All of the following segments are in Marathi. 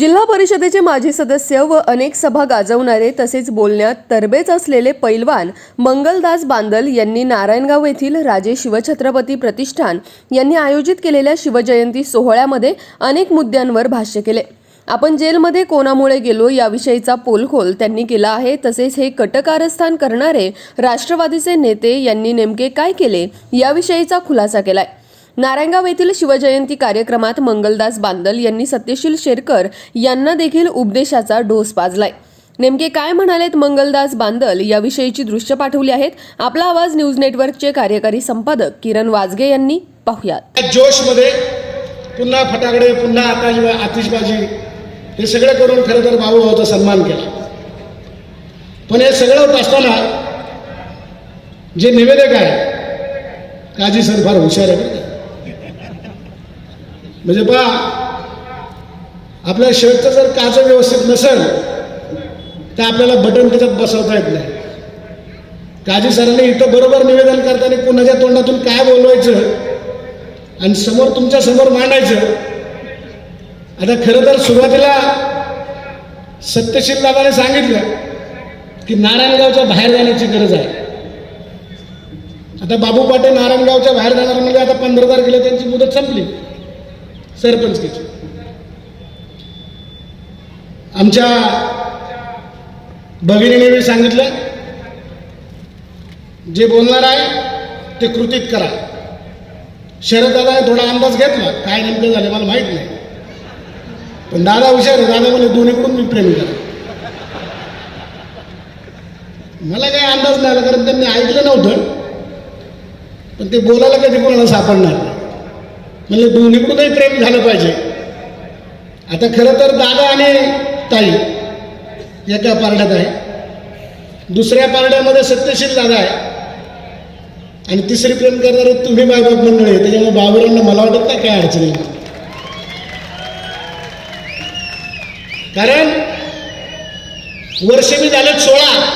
जिल्हा परिषदेचे माजी सदस्य व अनेक सभा गाजवणारे तसेच बोलण्यात तरबेज असलेले पैलवान मंगलदास बांदल यांनी नारायणगाव येथील राजे शिवछत्रपती प्रतिष्ठान यांनी आयोजित केलेल्या शिवजयंती सोहळ्यामध्ये अनेक मुद्द्यांवर भाष्य केले. आपण जेलमध्ये कोणामुळे गेलो याविषयीचा पोलखोल त्यांनी केला आहे. तसेच हे कटकारस्थान करणारे राष्ट्रवादीचे नेते यांनी नेमके काय केले याविषयीचा खुलासा केलाय. नारायणगाव येथील शिवजयंती कार्यक्रमात मंगलदास बांदल यांनी सत्यशील शेरकर यांना देखील उपदेशाचा ढोस पाजलाय. नेमके काय म्हणालेत मंगलदास बांदल याविषयीची दृश्य पाठवली आहेत. आपला आवाज न्यूज नेटवर्कचे कार्यकारी संपादक किरण वाजगे यांनी पाहुयात. त्या जोशमध्ये पुन्हा फटाकडे पुन्हा आताश आतिषबाजी हे सगळं करून खरं तर भाऊभाऊचा सन्मान केला. पण हे सगळं होत असताना जे निवेदक आहे काजी सर फार हुशार आहे म्हणजे पहा आपल्या शर्टचं जर काच व्यवस्थित नसेल तर आपल्याला बटन त्याच्यात बसवता येत नाही. काजी सरांनी इथं बरोबर निवेदन करताना कुणाच्या तोंडातून काय बोलवायचं आणि समोर तुमच्यासमोर मांडायचं आता खरं तर सुरुवातीला सत्यशील दादाने सांगितलं की नारायणगावच्या बाहेर जाण्याची गरज आहे. आता बाबू पाटे नारायणगावच्या बाहेर जाणार म्हणजे आता पंधरा तारखेला त्यांची मुदत संपली. सरपंचकीची. आमच्या भगिनीने मी सांगितलं जे बोलणार आहे ते कृतीत करा. शरद दादा थोडा अंदाज घेतला काय नेमकं झालं मला माहीत नाही. पण दादा हुशार आहे दादा म्हणजे दोन्हीकडून मी प्रेम करा मला काही अंदाज नाही आला कारण त्यांनी ऐकलं नव्हतं. पण ते बोलायला कधी कोणाला सापडणार नाही. म्हणजे दोन्हीकडूनही प्रेम झालं पाहिजे. आता खरं तर दादा आणि ताई एका पारड्यात आहे. दुसऱ्या पारड्यामध्ये सत्यशील दादा आहे. आणि तिसरी प्रेम करणारे तुम्ही बायबाप मंडळी आहे. त्याच्यामुळे बाबुरांना मला वाटत नाही काय अडचणी कारण वर्ष मी झालेत सोळा.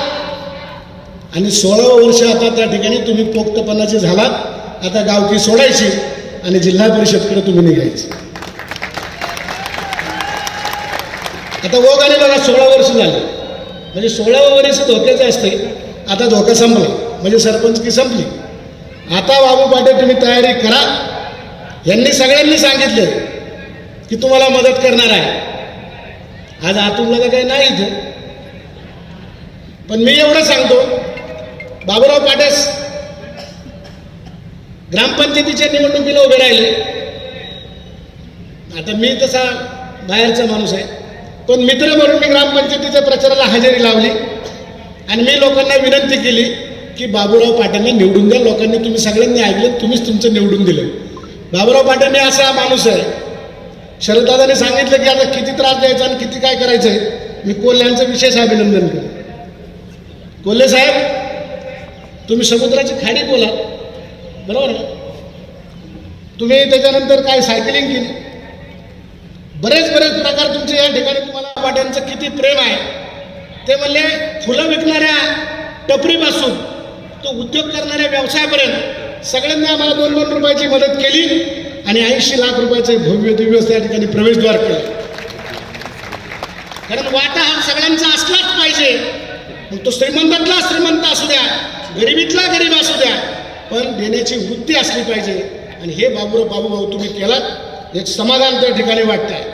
आणि सोळावं वर्ष आता त्या ठिकाणी तुम्ही पोक्तपणाचे झालात. आता गावकी सोडायची. आणि जिल्हा परिषदकडे तुम्ही निघायचे. आता ओघ आणि बघा सोळा वर्ष झाले. म्हणजे सोळावं वर्ष धोक्याचं असते आता धोका संपला. म्हणजे सरपंचकी संपली. आता बाबू पाटे तुम्ही तयारी करा. यांनी सगळ्यांनी सांगितलं की तुम्हाला मदत करणार आहे. आज आतून काही नाही इथं. पण मी एवढं सांगतो बाबूराव पाटेस ग्रामपंचायतीच्या निवडणुकीला उभे राहिले. आता मी तसा बाहेरचा माणूस आहे. पण मित्र म्हणून मी ग्रामपंचायतीच्या प्रचाराला हजेरी लावली. आणि मी लोकांना विनंती केली की बाबूराव पाटलांना निवडून द्या. लोकांनी तुम्ही सगळ्यांनी ऐकलं तुम्हीच तुमचं निवडून दिलं. बाबूराव पाटण असा माणूस आहे. शरददादाने सांगितलं की आता किती त्रास द्यायचा आणि किती काय करायचं आहे. मी कोल्ह्यांचं विशेष अभिनंदन करतो. कोल्हे साहेब तुम्ही समुद्राची खाडी बोला बरोबर आहे तुम्ही त्याच्यानंतर काय सायकलिंग केली? बरेच बरेच प्रकार तुमचे या ठिकाणी तुम्हाला वाट्यांचं किती प्रेम आहे. ते म्हणले फुलं विकणाऱ्या टपरीपासून तो उद्योग करणाऱ्या व्यवसायापर्यंत सगळ्यांनी आम्हाला दोन दोन रुपयाची मदत केली आणि ऐंशी लाख रुपयाचे भव्य दिव्य त्या ठिकाणी प्रवेशद्वार केलं. कारण वाटा हा सगळ्यांचा असलाच पाहिजे. मग तो श्रीमंतातला श्रीमंत असू द्या गरिबीतला गरीब असू द्या पण देण्याची वृत्ती असली पाहिजे. आणि हे बाबूराव बाबू भाऊ तुम्ही केलात एक समाधान त्या ठिकाणी वाटत आहे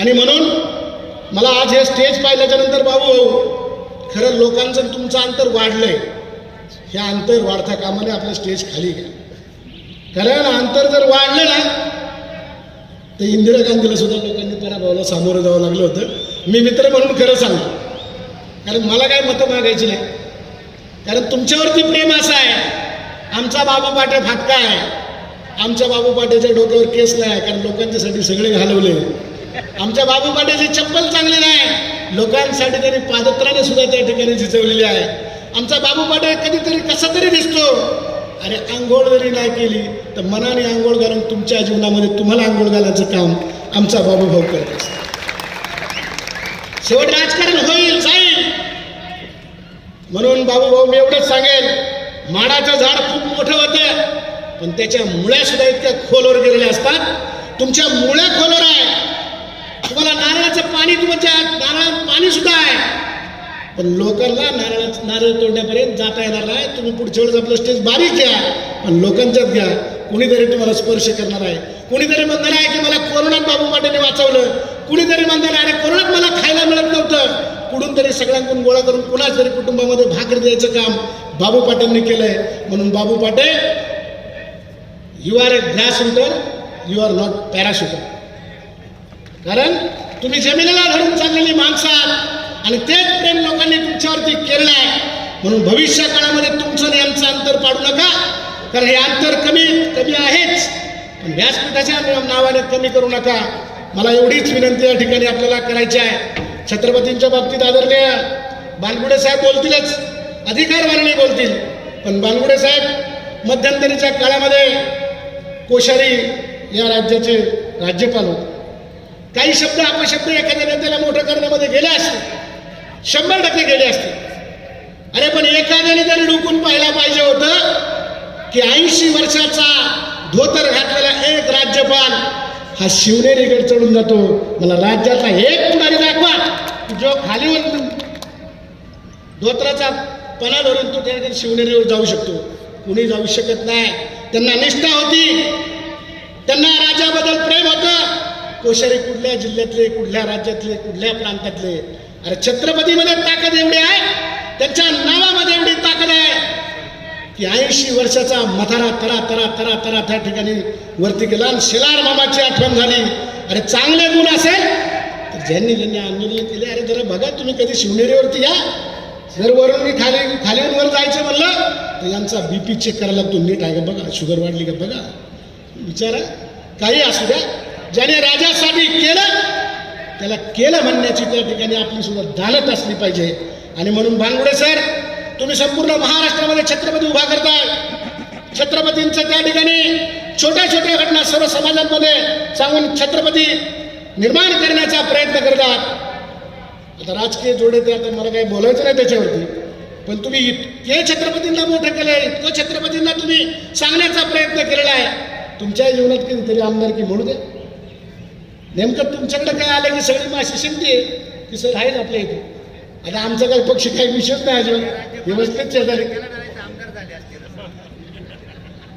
आणि म्हणून मला आज हे स्टेज पाहिल्याच्या नंतर बाबू भाऊ खरं लोकांचं तुमचं अंतर वाढलंय. हे अंतर वाढता कामाने आपलं स्टेज खाली घ्या कारण अंतर जर वाढलं ना तर इंदिरा गांधीला सुद्धा लोकांनी पराभवाला सामोरं जावं लागलं होतं. मी मित्र म्हणून खरं सांगतो. कारण मला काय मतं मागायची नाही. कारण तुमच्यावरती प्रेम असं आहे. आमचा बाबू पाटे फाटका आहे आमच्या बाबू पाट्याच्या डोक्यावर केस नाही कारण लोकांच्यासाठी सगळे घालवले. आमच्या बाबू पाट्याची चप्पल चांगली नाही. लोकांसाठी त्यांनी पादत्राने सुद्धा त्या ठिकाणी झिजवलेली आहे. आमचा बाबू पाटे कधीतरी कसा तरी दिसतो. अरे आंघोळ जरी नाही केली तर मनाने आंघोळ घालून तुमच्या जीवनामध्ये तुम्हाला आंघोळ घालायचं काम आमचा बाबू भाऊ करत असतो. शेवट राजकारण होईल जाईल. म्हणून बाबू भाऊ मी एवढंच सांगेल माडाचं झाड खूप मोठं होतं. पण त्याच्या मुळ्या सुद्धा इतक्या खोलवर गेलेल्या असतात. तुमच्या मुळ्या खोलवर आहे. तुम्हाला नारळाचं पाणी तुमच्या नारळात पाणी सुद्धा आहे. पण लोकांना नारळाचं नारळ तोडण्यापर्यंत जाता येणार नाही. तुम्ही पुढच्या वेळेस आपलं स्टेज बारीक घ्या. पण लोकांच्यात घ्या. कोणीतरी तुम्हाला स्पर्श करणार आहे. कोणीतरी म्हणणार आहे की मला कोरोनात बाबू माटेने वाचवलं. कुणीतरी म्हणणार आहे कोरोनात मला खायला मिळत नव्हतं. कुठून तरी सगळ्यांकडून गोळा करून कुणाच तरी कुटुंबामध्ये भाकर द्यायचं काम बाबू पाटेंनी केलंय. म्हणून Babu Pate you are a grass shooter you are not parachuter कारण तुम्ही जमिनीला धरून चाललेली माणसं आहात आणि तेच प्रेम लोकांनी तुमच्यावरती केलं आहे म्हणून भविष्य काळामध्ये तुमचं आणि यांचं अंतर पाडू नका. कारण हे अंतर कमी कमी आहेच. पण व्यासपीठाच्या नावाने कमी करू नका. मला एवढीच विनंती या ठिकाणी आपल्याला करायची आहे. छत्रपतींच्या बाबतीत आदरणीय बालगुडे साहेब बोलतीलच. अधिकार वारणे बोलतील. पण बालगुडे साहेब मध्यंतरीच्या काळामध्ये कोश्यारी या राज्याचे राज्यपाल होते. काही शब्द अपशब्द एखाद्या नेत्याला मोठं करण्यामध्ये गेले असते. शंभर टक्के गेले असते. अरे पण एखाद्याने तरी डुकून पाहायला पाहिजे होतं की ऐंशी वर्षाचा धोतर घातलेला एक राज्यपाल हा शिवनेरीकडे चढून जातो. मला राज्याचा एक पुढारी दाखवा की जो खालीवर धोत्राचा पणा धरून तो त्या ठिकाणी शिवनेरीवर जाऊ शकतो. कुणी जाऊ शकत नाही. त्यांना निष्ठा होती. त्यांना राजाबद्दल प्रेम होतं. कोशारी कुठल्या जिल्ह्यातले कुठल्या राज्यातले कुठल्या प्रांतातले? अरे छत्रपतीमध्ये ताकद एवढी आहे. त्यांच्या नावामध्ये एवढी ताकद आहे. की ऐंशी वर्षाचा मथारा तरा तरा तरा तरा त्या ठिकाणी वरती गेला आणि शेलार मामाची आठवण झाली. अरे चांगले गुण असेल. तर ज्यांनी ज्यांनी आंदोलन केले अरे जरा बघा तुम्ही कधी शिवनेरीवरती या? जर वरून मी खाली खालीवर वर जायचं म्हणलं तर यांचा बीपी चेक करायला लागतो. नीट आहे का बघा? शुगर वाढली का बघा? विचारा. काही असू द्या. ज्याने राजासाठी केलं त्याला केलं म्हणण्याची त्या ठिकाणी आपली सुद्धा दालत असली पाहिजे. आणि म्हणून भांगुडे सर तुम्ही संपूर्ण महाराष्ट्रामध्ये छत्रपती उभा करताय. छत्रपतींचं त्या ठिकाणी छोट्या छोट्या घटना सर्व समाजांमध्ये सांगून छत्रपती निर्माण करण्याचा प्रयत्न करतात. आता राजकीय जोडे ते आता मला काही बोलायचं नाही त्याच्यावरती. पण तुम्ही इतके छत्रपतींना मोठं केलं आहे. इतकं छत्रपतींना तुम्ही सांगण्याचा प्रयत्न केलेला आहे. तुमच्या जीवनात कधीतरी आमदारकी म्हणू द्या. नेमकं तुमच्याकडे काय आलं की सगळी माशी शिंदे की सर आहेच आपल्या इथे? आता आमचा काही पक्ष काही विषयच नाही अजिबात व्यवस्थित शेजारी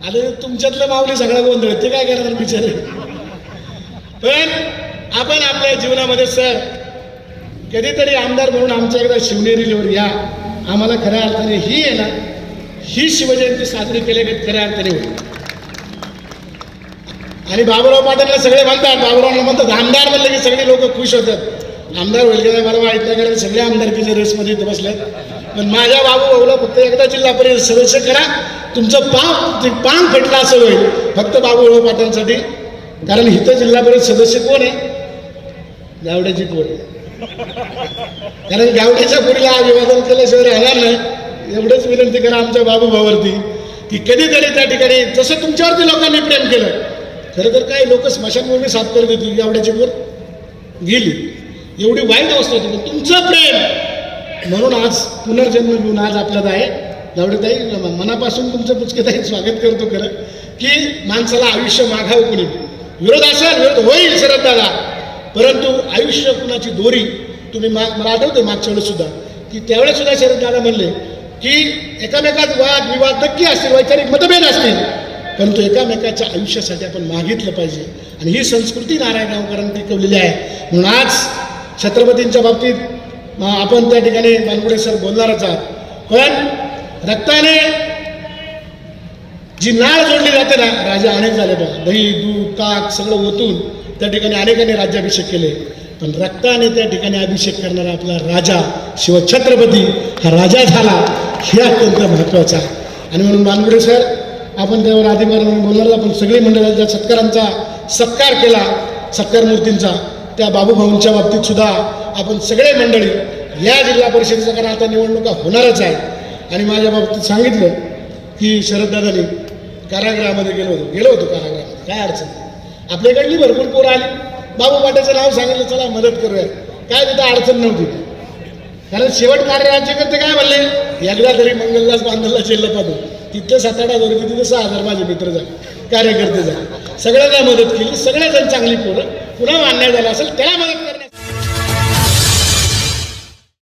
आता तुमच्यातलं माऊली सगळा गोंधळ ते काय करणार बिचारे? पण आपण आपल्या जीवनामध्ये सर कधीतरी आमदार म्हणून आमच्या एकदा शिवनेरीवर या. आम्हाला खऱ्या अर्थाने ही आहे ना ही शिवजयंती साजरी केली खऱ्या अर्थाने होईल. आणि बाबूराव पाटणला सगळे म्हणतात बाबूरावला म्हणतात आमदार म्हणले की सगळे लोक खुश होतात. आमदार होईल की मला माहीत नाही कारण सगळे आमदारकीच्या रेसमध्ये इथं बसलेत. पण माझ्या बाबू भाऊला फक्त एकदा जिल्हा परिषद सदस्य करा तुमचं पाव ते पान फटलं असं होईल. फक्त बाबूराव पाटणसाठी. कारण इथं जिल्हा परिषद सदस्य कोण आहे? गावड्याची कोण आहे. कारण गावड्याच्या पोरीला अभिवादन केल्याशिवाय राहणार नाही. एवढंच विनंती करा आमच्या बाबू भावावरती की कधीतरी त्या ठिकाणी जसं तुमच्यावरती लोकांनी प्रेम केलं खरं तर काही लोक स्मशानभूमी साफ करत होती गावड्याची पोर गेली. एवढी वाईट अवस्था होती पण तुमचं प्रेम! म्हणून आज पुनर्जन्म घेऊन आज आपल्याला आहे. गावडेताई मनापासून तुमचं पुचकेताई स्वागत करतो खरं की माणसाला आयुष्य मागावं कुणी? विरोध असेल विरोध होईल शरद दादा. परंतु आयुष्य कुणाची दोरी तुम्ही मा मला आठवते मागच्या वेळेसुद्धा की त्यावेळेस सुद्धा शरद दादा म्हणले की एकामेकात वाद विवाद नक्की असतील वैचारिक मतभेद असतील परंतु एकामेकाच्या आयुष्यासाठी आपण मागितलं पाहिजे. आणि ही संस्कृती नारायण गावकरांनी टिकवलेली आहे. म्हणून आज छत्रपतींच्या बाबतीत आपण त्या ठिकाणी मानगुडे सर बोलणारच आहात. पण रक्ताने जी नाळ जोडली जाते ना राजा अनेक झाले बघा. दही दूध ताक सगळं ओतून त्या ठिकाणी अनेकांनी राज्याभिषेक केले. पण रक्ताने त्या ठिकाणी अभिषेक करणारा आपला राजा शिवछत्रपती हा राजा झाला हे अत्यंत महत्त्वाचं आहे. आणि म्हणून मानगुडे सर आपण त्यावर अधिकार म्हणून बोलणार आपण सगळी मंडळाच्या सत्कारांचा सत्कार केला सत्कार मूर्तींचा. त्या बाबूभाऊंच्या बाबतीत सुद्धा आपण सगळे मंडळी या जिल्हा परिषदेचा कारण आता निवडणुका होणारच आहे. आणि माझ्या बाबतीत सांगितलं की शरददादांनी कारागृहामध्ये गेलो होतो. गेलो होतो कारागृहामध्ये. काय अडचण? आपल्याकडली भरपूर पोरं आली. बाबू पाट्याचं नाव सांगितलं चला मदत करूया काय तिथं अडचण नव्हती. कारण शेवट कार्य राज्यकर्ते काय म्हणले? एकदा तरी मंगलदास बांधला जेलला तिथं सात आठ हजार रुपये तिथं सहा हजार माझे मित्र झाले. कार्यकर्ते झाले. सगळ्यांना मदत केली. सगळेजण चांगली पोरं. पुन्हा मान्य झाला असेल त्याला मदत